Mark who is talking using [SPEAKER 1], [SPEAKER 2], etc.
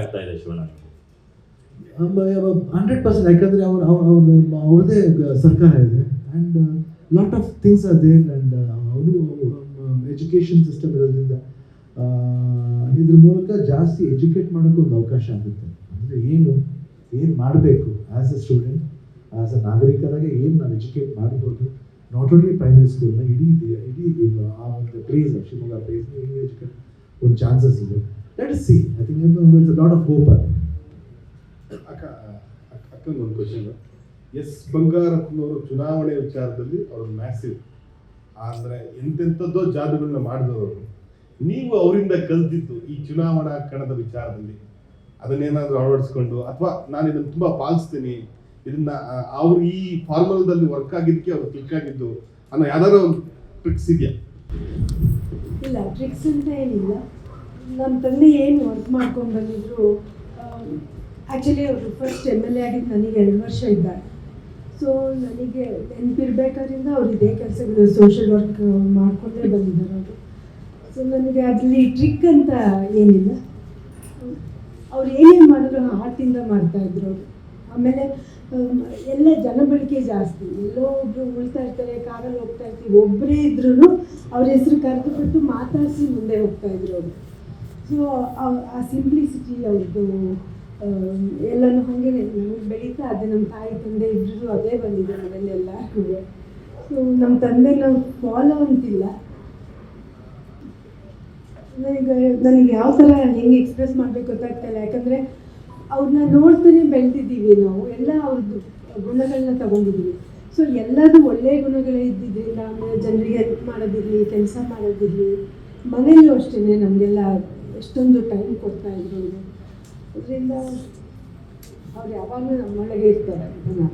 [SPEAKER 1] ಆಗ್ತಾ ಇದೆ Shivanna
[SPEAKER 2] hundred percent ಯಾಕಂದರೆ ಅವ್ರು ಅವ್ರು ಅವ್ರದ್ದೇ ಸರ್ಕಾರ ಇದೆ. And lot of things are there and ಅವರು ಎಜುಕೇಷನ್ ಸಿಸ್ಟಮ್ ಇರೋದ್ರಿಂದ ಇದ್ರ ಮೂಲಕ ಜಾಸ್ತಿ ಎಜುಕೇಟ್ ಮಾಡೋಕ್ಕೆ ಒಂದು ಅವಕಾಶ ಆಗುತ್ತೆ. ಅಂದರೆ ಏನು ಏನು ಮಾಡಬೇಕು as a student as a ನಾಗರಿಕರಾಗೆ ಏನು ನಾವು ಎಜುಕೇಟ್ ಮಾಡ್ಬೋದು? ನಾಟ್ ಓನ್ಲಿ ಪ್ರೈಮರಿ ಸ್ಕೂಲ್ನ ಇಡೀ ಇಡೀ, ಆ ಒಂದು ಪ್ಲೇಸ್ ಶಿವಮೊಗ್ಗ ಪ್ಲೇಸ್ ಎಜುಕೇಟ್ ಒಂದು ಚಾನ್ಸಸ್ ಇದೆ. Let us see I think it's lot of hope ಅಕ್ಕ
[SPEAKER 3] ಅಕ್ಕ ಅಕ್ಕನ ಒಂದು ಕ್ವಶನ್ ಎಸ್ ಬಂಗಾರಪ್ಪನವರು ಚುನಾವಣೆ ವಿಚಾರದಲ್ಲಿ ಅವರು ಮ್ಯಾಸಿವ್ ಅಂದರೆ ಎಂತೆಂಥದ್ದೋ ಜಾದುಗಳನ್ನ ಮಾಡಿದವರು ನೀವು ಅವರಿಂದ ಕಲ್ತಿದ್ದು ಈ ಚುನಾವಣಾ ಕಣದ ವಿಚಾರದಲ್ಲಿ. ಅದನ್ನೇನಾದರೂ ಅಳವಡಿಸ್ಕೊಂಡು ಅಥವಾ ನಾನು ಇದನ್ನು ತುಂಬ ಪಾಲಿಸ್ತೀನಿ. ಇದನ್ನ ಅವರು ಅವ್ರು ಈ ಫಾರ್ಮಲ್ದಲ್ಲಿ ವರ್ಕ್ ಆಗಿದ್ದಕ್ಕೆ ಅವ್ರು ಕ್ಲಿಕ್ ಆಗಿದ್ದು ಅನ್ನೋ ಯಾವ್ದಾದ್ರು ಒಂದು ಟ್ರಿಕ್ಸ್ ಇದೆಯಾ?
[SPEAKER 4] ಇಲ್ಲ ಟ್ರಿಕ್ಸ್ ಅಂತ ಏನಿಲ್ಲ. ನಮ್ಮ ತಂದೆ ಏನು ವರ್ಕ್ ಮಾಡ್ಕೊಂಡು ಬಂದಿದ್ರು ಆ್ಯಕ್ಚುಲಿ ಅವರು ಫಸ್ಟ್ ಎಂ ಎಲ್ ಎ ಆಗಿದ್ದು ನನಗೆ ಎರಡು ವರ್ಷ ಇದ್ದಾರೆ. ಸೊ ನನಗೆ ನೆನಪಿರ್ಬೇಕಾದ್ರಿಂದ ಅವ್ರು ಇದೇ ಕೆಲಸಗಳು ಸೋಷಿಯಲ್ ವರ್ಕ್ ಮಾಡಿಕೊಂಡೇ ಬಂದಿದ್ದಾರೆ ಅವರು. ಸೊ ನನಗೆ ಅದರಲ್ಲಿ ಟ್ರಿಕ್ ಅಂತ ಏನಿಲ್ಲ. ಅವ್ರು ಏನೇನು ಮಾಡಿದ್ರು ಹಾರ್ಟಿಂದ ಮಾಡ್ತಾಯಿದ್ರು ಅವರು. ಆಮೇಲೆ ಆಮ್, ಎಲ್ಲ ಜನಬಳಕೆ ಜಾಸ್ತಿ. ಎಲ್ಲೋ ಒಬ್ಬರು ಉಳ್ತಾ ಇರ್ತಾರೆ ಕಾರಲ್ಲಿ ಹೋಗ್ತಾ ಇರ್ತೀವಿ. ಒಬ್ಬರೇ ಇದ್ರೂ ಅವ್ರ ಹೆಸರು ಕರೆದು ಬಿಟ್ಟು ಮಾತಾಡಿಸಿ ಮುಂದೆ ಹೋಗ್ತಾ ಇದ್ರು ಅವರು. ಸೊ ಆ ಸಿಂಪ್ಲಿಸಿಟಿ ಅವ್ರದ್ದು ಎಲ್ಲನೂ ಹಾಗೆ ನಮಗೆ ಬೆಳೀತಾ ಅದೇ ನಮ್ಮ ತಾಯಿ ತಂದೆ ಇಬ್ಬರು ಅದೇ ಬಂದಿದೆ ಮನೇಲಿ ಎಲ್ಲರಿಗೂ ಸೊ ನಮ್ಮ ತಂದೆ ನಾವು ಫಾಲೋ ಅಂತಿಲ್ಲ. ನನಗೆ ನನಗೆ ಯಾವ ಥರ ಹೆಂಗೆ ಎಕ್ಸ್ಪ್ರೆಸ್ ಮಾಡಬೇಕು ಗೊತ್ತಾಗ್ತಾ ಇಲ್ಲ ಯಾಕಂದರೆ ಅವ್ರನ್ನ ನೋಡ್ತಾನೆ ಬೆಳೆದಿದ್ದೀವಿ ನಾವು. ಎಲ್ಲ ಅವ್ರದ್ದು ಗುಣಗಳನ್ನ ತಗೊಂಡಿದ್ದೀವಿ. ಸೊ ಎಲ್ಲದೂ ಒಳ್ಳೆಯ ಗುಣಗಳೇ ಇದ್ದಿದ್ದರಿಂದ ಆಮೇಲೆ ಜನರಿಗೆ ಹೆಲ್ಪ್ ಮಾಡೋದಿರಲಿ, ಕೆಲಸ ಮಾಡೋದಿರಲಿ, ಮನೆಯಲ್ಲೂ ಅಷ್ಟೇ ನಮಗೆಲ್ಲ ಎಷ್ಟೊಂದು ಟೈಮ್ ಕೊಡ್ತಾ ಇದ್ರು ಅಂದರೆ ಅದರಿಂದ ಅವ್ರು ಯಾವಾಗಲೂ ನಮ್ಮೊಳಗೆ ಇರ್ತಾರೆ ನಾನು